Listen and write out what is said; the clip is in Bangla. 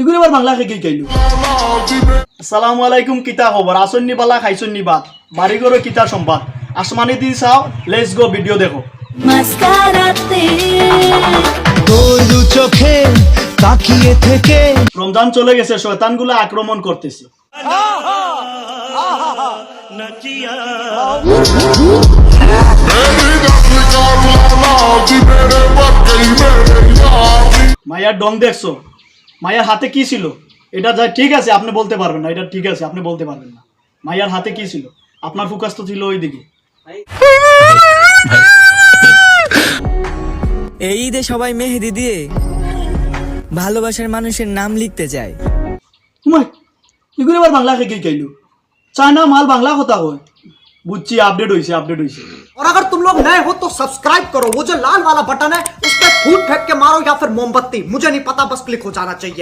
এগুলো আবার বাংলা খেয়ে গাইলো আসসালামু আলাইকুম কিতা খবর? সম্বাদ? আসমানি দি চাও লেটস গো ভিডিও দেখো। চোখে তাকিয়ে থেকে। রমজান চলে গেছে শয়তানগুলো আক্রমণ করতেছে। মায়ার ডং দেখছ? মায়ার হাতে কি ছিল? এটা যা ঠিক আছে আপনি বলতে পারবেন না। এটা ঠিক আছে আপনি বলতে পারবেন না। মায়ার হাতে কি ছিল? আপনার ফোকাস তো ছিল ওইদিকে। এই ঈদে সবাই মেহেদি দিয়ে ভালোবাসার মানুষের নাম লিখতে যায়। হুমাই এগুলো আবার বাংলা খেয়ে গাইলো চায়না মাল বাংলা কথা হয় बुच्ची अपडेट हुई से अपडेट हुई से और अगर तुम लोग नए हो तो सब्सक्राइब करो। वो जो लाल वाला बटन है, उस पर फूट फेंक के मारो या फिर मोमबत्ती। मुझे नहीं पता, बस क्लिक हो जाना चाहिए।